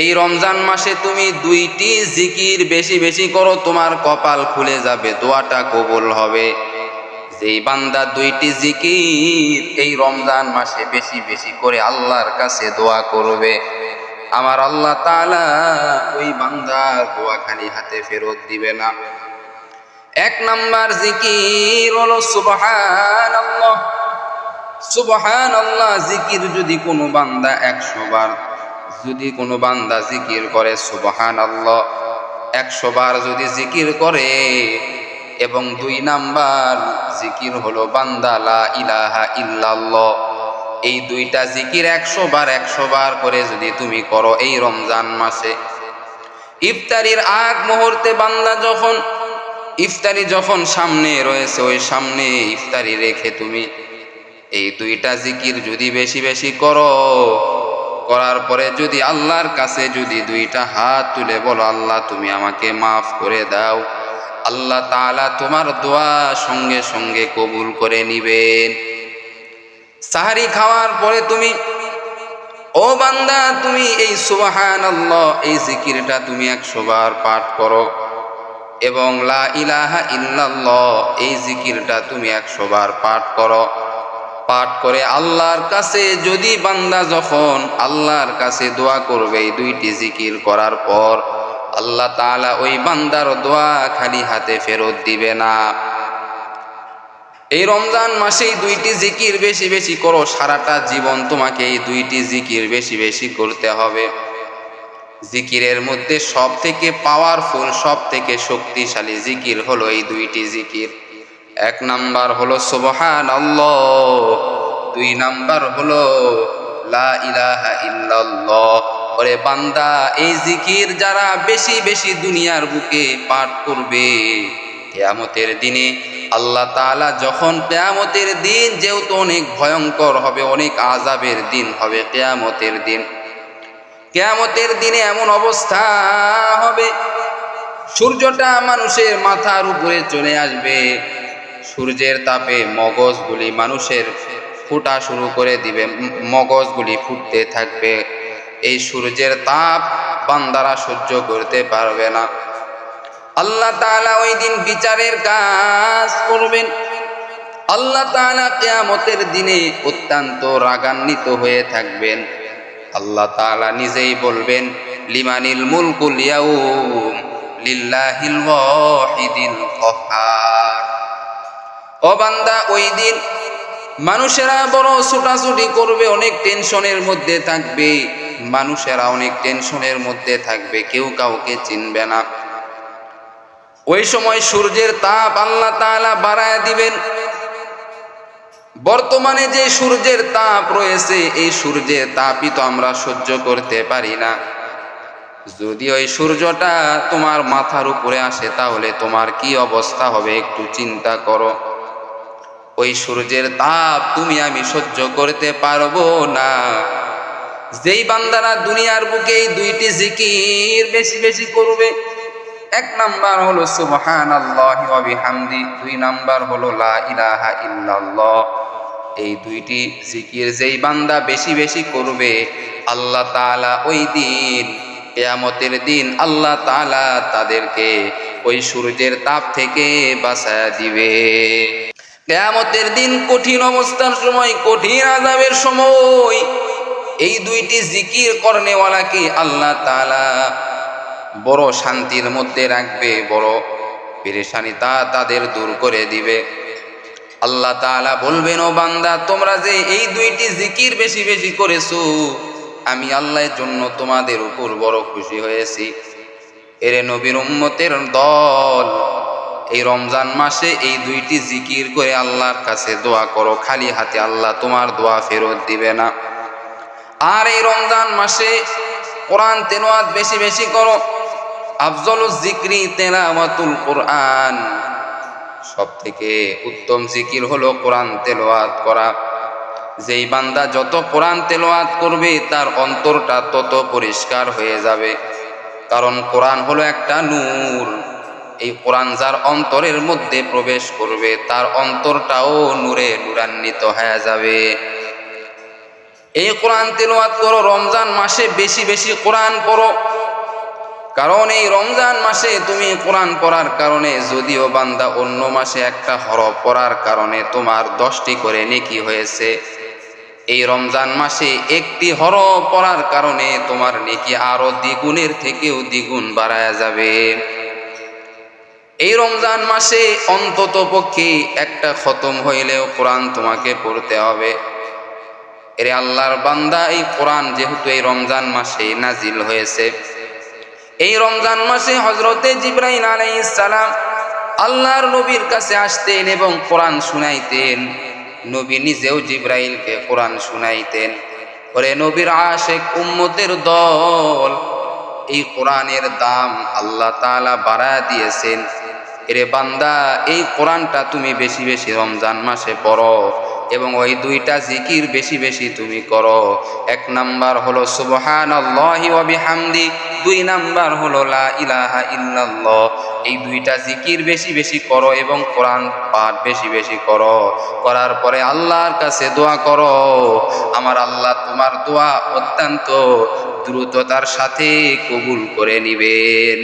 এই রমজান মাসে তুমি দুইটি জিকির বেশি বেশি করো, তোমার কপাল খুলে যাবে, দোয়াটা কবুল হবে। যেই বান্দা দুইটি জিকির এই রমজান মাসে বেশি বেশি করে আল্লাহর কাছে দোয়া করবে। আমার আল্লাহ তাআলা ওই বান্দার দোয়া খালি হাতে ফেরত দিবে না। এক নাম্বার জিকির হলো সুবহান আল্লাহ সুবহান আল্লাহ জিকির যদি কোনো বান্দা একশো বার যদি কোনো বান্দা জিকির করে সুবহান আল্লাহ একশো বার যদি জিকির করে এবং দুই নাম্বার জিকির হলো, বান্দা লা ইলাহা ইল্লাল্লাহ, এই দুইটা জিকির একশো বার একশো বার করে যদি তুমি করো এই রমজান মাসে। ইফতারির আগ মুহূর্তে বান্দা যখন, ইফতারি যখন সামনে রয়েছে, ওই সামনে ইফতারি রেখে তুমি এই দুইটা জিকির যদি বেশি বেশি করো করার পরে যদি আল্লাহর কাছে যদি দুইটা হাত তুলে বলো, আল্লাহ, তুমি আমাকে মাফ করে দাও। আল্লাহ তাআলা তোমার দোয়া সঙ্গে সঙ্গে কবুল করে নিবেন। সাহারি খাওয়ার পরে তুমি, ও বান্দা, তুমি এই সুবাহান আল্লাহ এই জিকিরটা তুমি একশো বার পাঠ করো এবং লা ইলাহা ইল্লাল্লাহ, এই জিকিরটা তুমি একশো বার পাঠ করো। পাঠ করে আল্লাহর কাছে, যদি বান্দা যখন আল্লাহর কাছে দোয়া করবে এই দুইটি জিকির করার পর, আল্লাহ তালা ওই বান্দার দোয়া খালি হাতে ফেরত দিবে না। এই রমজান মাসেই দুইটি জিকির বেশি বেশি করো, সারাটা জীবন তোমাকে এই দুইটি জিকির বেশি বেশি করতে হবে। জিকিরের মধ্যে সব থেকে পাওয়ারফুল সব থেকে শক্তিশালী জিকির হলো এই দুইটি জিকির। এক নাম্বার হলো সুবহান দুই নাম্বার হলো লা ইলাহা ইল্লাল্লাহ। ওরে বান্দা, এই জিকির যারা বেশি বেশি দুনিয়ার বুকে পাঠ করবে, কেয়ামতের দিনে আল্লাহ তাআলা যখন কেয়ামতের দিন, যেহেতু অনেক ভয়ঙ্কর হবে, অনেক আজাবের দিন হবে, কেয়ামতের দিন, কেয়ামতের দিনে এমন অবস্থা হবে, সূর্যটা মানুষের মাথার উপরে চলে আসবে। সূর্যের তাপে মগজগুলি মানুষের ফুটা শুরু করে দিবে মগজগুলি ফুটতে থাকবে। এই সূর্যের তাপ বান্দারা সহ্য করতে পারবে না। আল্লাহ তাআলা ওই দিন বিচারের কাজ করবেন। আল্লাহ তাআলা কেয়ামতের দিনে অত্যন্ত রাগান্বিত হয়ে থাকবেন। আল্লাহ তাআলা নিজেই বলবেন, লিমানিল মুলকুল ইয়াউম লিল্লাহিল ওয়াহিদিল কহার। ও বান্দা, ওই দিন মানুষেরা বড় ছুটাছুটি করবে, অনেক টেনশনের মধ্যে থাকবে। মানুষেরা অনেক টেনশনের মধ্যে থাকবে, কেউ কাউকে চিনবে না। ওই সময় সূর্যের তাপ আল্লাহ তাআলা বাড়ায় দিবেন। বর্তমানে যে সূর্যের তাপ রয়েছে, এই সূর্যের তাপই তো আমরা সহ্য করতে পারি না। যদি ওই সূর্যটা তোমার মাথার উপরে আসে, তাহলে তোমার কি অবস্থা হবে একটু চিন্তা করো। ওই সূর্যের তাপ তুমি আমি সহ্য করতে পারব না। যেই বান্দারা দুনিয়ার বুকে এই দুইটি জিকির বেশি বেশি করবে, এক নাম্বার হলো সুবহান বিহামদি, দুই নাম্বার হলো লা ইলাহা ইল্লাল্লাহ। এই দুইটি জিকির যেই বান্দা বেশি বেশি করবে, আল্লাহ তাআলা ওই দিন, কেয়ামতের দিন আল্লাহ তাআলা তাদেরকে ওই সূর্যের তাপ থেকে বাঁচায়া দিবে। কেয়ামতের দিন কঠিন অবস্থার সময়, কঠিন আজাবের সময় এই দুইটি জিকির করনেওয়ালাকে আল্লাহ তাআলা বড় শান্তির মধ্যে রাখবে, বড় পেরেশানি তা তাদের দূর করে দিবে। আল্লাহ তাআলা বলবেন, ও বান্দা, তোমরা যে এই দুইটি জিকির বেশি বেশি করেছ, আমি আল্লাহর জন্য তোমাদের উপর বড় খুশি হয়েছি। এরে নবীর উম্মতের দল এই রমজান মাসে এই দুইটি জিকির করে আল্লাহর কাছে দোয়া করো, খালি হাতে আল্লাহ তোমার দোয়া ফেরত দিবে না। আর এই রমজান মাসে কোরআন তেলাওয়াত বেশি বেশি করো। আফজলুজ জিক্রি তেলাওয়াতুল কোরআন। সব থেকে উত্তম জিকির হলো কোরআন তেলোয়াত করা। যেই বান্দা যত কোরআন তেলোয়াত করবে, তার অন্তরটা তত পরিষ্কার হয়ে যাবে। কারণ কোরআন হলো একটা নূর। এই কোরআন যার অন্তরের মধ্যে প্রবেশ করবে, তার অন্তরটাও নূরে নূরান্বিত হয়ে যাবে। এই কোরআন তেলাওয়াত করো, রমজান মাসে বেশি বেশি কোরআন পড়ো। কারণ এই রমজান মাসে তুমি কোরআন পড়ার কারণে, যদিও বান্দা অন্য মাসে একটা হরফ পড়ার কারণে তোমার দশটি করে নেকি হয়েছে। এই রমজান মাসে একটি হরফ পড়ার কারণে তোমার নেকি আরও দ্বিগুণের থেকেও দ্বিগুণ বাড়ায়া যাবে। এই রমজান মাসে অন্তত পক্ষে একটা খতম হইলেও কোরআন তোমাকে পড়তে হবে। এরে আল্লাহর বান্দা, এই কোরআন যেহেতু এই রমজান মাসে নাজিল হয়েছে। এই রমজান মাসে হজরতে জিব্রাহিম সালাম আল্লাহর নবীর কাছে আসতেন এবং কোরআন শুনাইতেন। নবী নিজেও জিব্রাইলকে কোরআন শুনাইতেন। ওরে নবীর আশেক উম্মতের দল, এই কোরআনের দাম আল্লাহ তাআলা বাড়া দিয়েছেন। এরে বান্দা, এই কোরআনটা তুমি বেশি বেশি রমজান মাসে পড়ো এবং ওই দুইটা জিকির বেশি বেশি তুমি করো। এক নাম্বার হলো সুবহান বিহামদি, দুই নাম্বার হলো লা ইলাহা ইল্লাল্লাহ। এই দুইটা জিকির বেশি বেশি করো এবং কোরআন পাঠ বেশি বেশি করো। করার পরে আল্লাহর কাছে দোয়া করো। আমার আল্লাহ তোমার দোয়া অত্যন্ত দ্রুততার সাথে কবুল করে নিবেন।